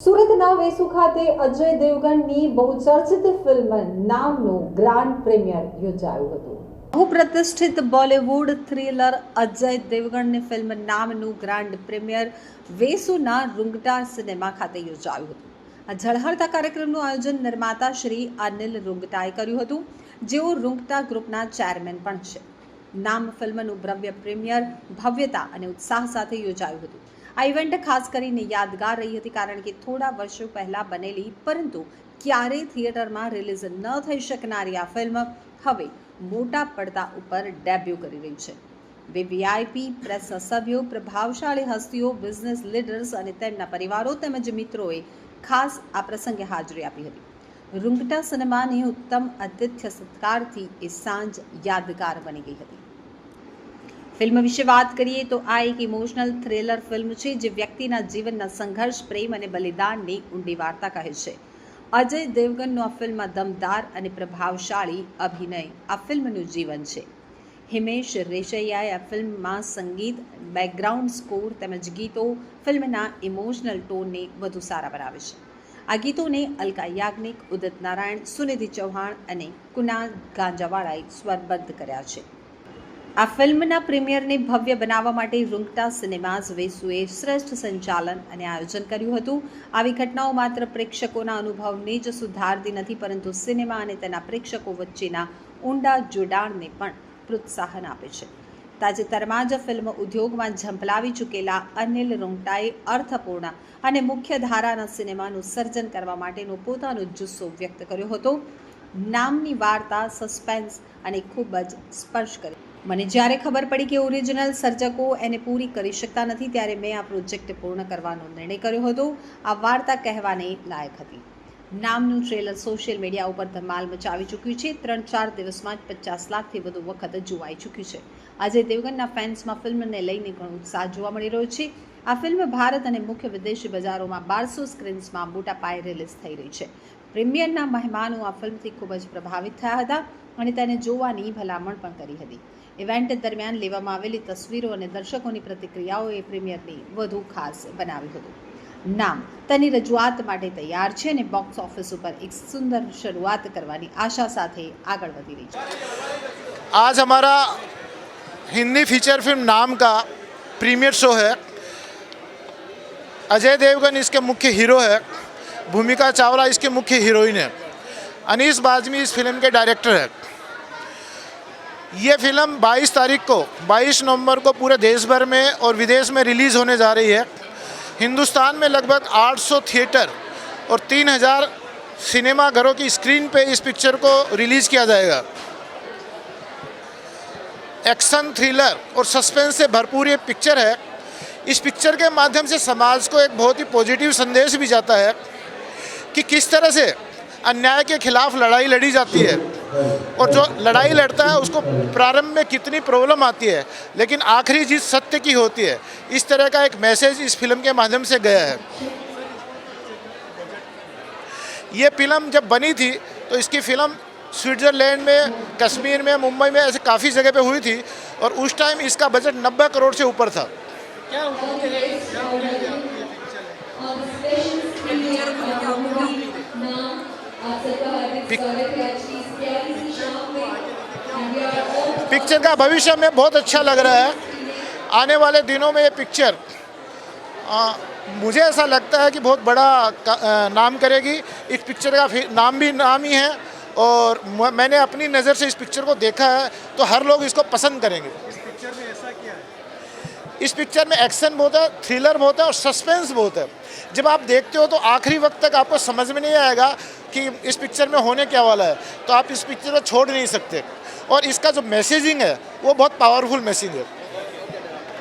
સુરતના વેસુ ખાતે અજય દેવગણની બહુચર્ચિત ફિલ્મ નામનું ગ્રાન્ડ પ્રીમિયર યોજાયું હતું. બહુપ્રતિષ્ઠિત બોલિવૂડ થ્રિલર અજય દેવગણની ફિલ્મ નામનું ગ્રાન્ડ પ્રીમિયર વેસુના રૂંગટા સિનેમા ખાતે યોજાયું હતું. આ ઝળહળતા કાર્યક્રમનું આયોજન નિર્માતા શ્રી અનિલ રૂંગટાએ કર્યું હતું, જેઓ રૂંગટા ગ્રુપના ચેરમેન પણ છે. નામ ફિલ્મનું ભવ્ય પ્રીમિયર ભવ્યતા અને ઉત્સાહ સાથે યોજાયું હતું. આ ઇવેન્ટ ખાસ કરીને યાદગાર રહી હતી કારણ કે થોડા વર્ષો પહેલાં બનેલી, પરંતુ ક્યારેય થિયેટરમાં રિલીઝ ન થઈ શકનારી આ ફિલ્મ હવે મોટા પડદા ઉપર ડેબ્યુ કરી રહી છે. વીવીઆઈપી પ્રેસના સભ્યો, પ્રભાવશાળી હસ્તીઓ બિઝનેસ લીડર્સ અને તેમના પરિવારો તેમજ મિત્રોએ ખાસ આ પ્રસંગે હાજરી આપી હતી. રૂંગટા સિનેમાની ઉત્તમ આતિથ્ય સત્કારથી એ સાંજ યાદગાર બની ગઈ હતી. ફિલ્મ વિશે વાત કરીએ તો આ એક ઇમોશનલ થ્રિલર ફિલ્મ છે જે વ્યક્તિના જીવનના સંઘર્ષ, પ્રેમ અને બલિદાનની ઊંડી વાર્તા કહે છે. અજય દેવગનનું આ ફિલ્મમાં દમદાર અને પ્રભાવશાળી અભિનય આ ફિલ્મનું જીવન છે. હિમેશ રેશૈયાએ આ ફિલ્મમાં સંગીત બેકગ્રાઉન્ડ સ્કોર તેમજ ગીતો ફિલ્મના ઇમોશનલ ટોનને વધુ સારા બનાવે છે. આ ગીતોને અલકા યાજ્ઞિક, ઉદિત નારાયણ, સુનિધિ ચૌહાણ અને કુનાલ ગાંજાવાળાએ સ્વરબદ્ધ કર્યા છે. આ ફિલ્મના પ્રીમિયરને ભવ્ય બનાવવા માટે રૂંગટા સિનેમાઝ વેસુએ શ્રેષ્ઠ સંચાલન અને આયોજન કર્યું હતું. આવી ઘટનાઓ માત્ર પ્રેક્ષકોના અનુભવને જ સુધારતી નથી, પરંતુ સિનેમા અને તેના પ્રેક્ષકો વચ્ચેના ઊંડા જોડાણને પણ પ્રોત્સાહન આપે છે. તાજેતરમાં જ ફિલ્મ ઉદ્યોગમાં ઝંપલાવી ચૂકેલા અનિલ રૂંગટાએ અર્થપૂર્ણ અને મુખ્ય ધારાના સિનેમાનું સર્જન કરવા માટેનો પોતાનો જુસ્સો વ્યક્ત કર્યો હતો. નામની વાર્તા, સસ્પેન્સ અને ખૂબ જ સ્પર્શ કરી. મને જ્યારે ખબર પડી કે ઓરિજિનલ સર્જકો એને પૂરી કરી શકતા નથી, ત્યારે મેં આ પ્રોજેક્ટ પૂર્ણ કરવાનો નિર્ણય કર્યો હતો. આ વાર્તા કહેવાને લાયક હતી. નામનું ટ્રેલર સોશિયલ મીડિયા ઉપર ધમાલ મચાવી ચૂક્યું છે. ત્રણ ચાર દિવસમાં જ પચાસ લાખથી વધુ વખત જોવાઈ ચૂક્યું છે. આજે દેવગનના ફેન્સમાં ફિલ્મને લઈને ઘણો ઉત્સાહ જોવા મળી રહ્યો છે. આ ફિલ્મ ભારત અને મુખ્ય વિદેશી બજારોમાં બારસો સ્ક્રીન્સમાં મોટા પાયે રિલીઝ થઈ રહી છે. પ્રીમિયરના મહેમાનો આ ફિલ્મથી ખૂબ જ પ્રભાવિત થયા હતા અને તેને જોવાની ભલામણ પણ કરી હતી. ઇવેન્ટ દરમિયાન લેવામાં આવેલી તસવીરો અને દર્શકોની પ્રતિક્રિયાઓએ પ્રીમિયરની વધુ ખાસ બનાવ્યું હતું નામ તેની રજૂઆત માટે તૈયાર છે અને બોક્સ ઓફિસ ઉપર એક સુંદર શરૂઆત કરવાની આશા સાથે આગળ વધી રહી છે आज हमारा हिंदी फीचर फिल्म नाम का प्रीमियर शो है अजय देवगन इसके मुख्य हीरो है भूमिका चावला इसके मुख्य हीरोइन है अनीस बाजमी इस फिल्म के डायरेक्टर है ये फ़िल्म 22 तारीख को 22 नवंबर को पूरे देश भर में और विदेश में रिलीज़ होने जा रही है। हिंदुस्तान में लगभग 800 थिएटर और 3000 सिनेमा घरों की स्क्रीन पे इस पिक्चर को रिलीज़ किया जाएगा। एक्शन थ्रिलर और सस्पेंस से भरपूर ये पिक्चर है। इस पिक्चर के माध्यम से समाज को एक बहुत ही पॉजिटिव संदेश भी जाता है कि किस तरह से अन्याय के खिलाफ लड़ाई लड़ी जाती है। और जो लड़ाई लड़ता है उसको प्रारंभ में कितनी प्रॉब्लम आती है लेकिन आखिरी जीत सत्य की होती है इस तरह का एक मैसेज इस फ़िल्म के माध्यम से गया है। ये फ़िल्म जब बनी थी तो इसकी फ़िल्म स्विट्ज़रलैंड में कश्मीर में मुंबई में ऐसे काफ़ी जगह पे हुई थी और उस टाइम इसका बजट 90 करोड़ से ऊपर था। पिक्चर का भविष्य में बहुत अच्छा लग रहा है। आने वाले दिनों में ये पिक्चर आ, मुझे ऐसा लगता है कि बहुत बड़ा का- आ, नाम करेगी। इस पिक्चर का नाम भी नाम ही है और मैंने अपनी नज़र से इस पिक्चर को देखा है तो हर लोग इसको पसंद करेंगे। इस पिक्चर में ऐसा क्या है? इस पिक्चर में एक्शन बहुत है थ्रिलर बहुत है और सस्पेंस बहुत है। जब आप देखते हो तो आखिरी वक्त तक आपको समझ में नहीं आएगा कि इस पिक्चर में होने क्या वाला है तो आप इस पिक्चर को छोड़ नहीं सकते और इसका जो मैसेजिंग है वो बहुत पावरफुल मैसेज है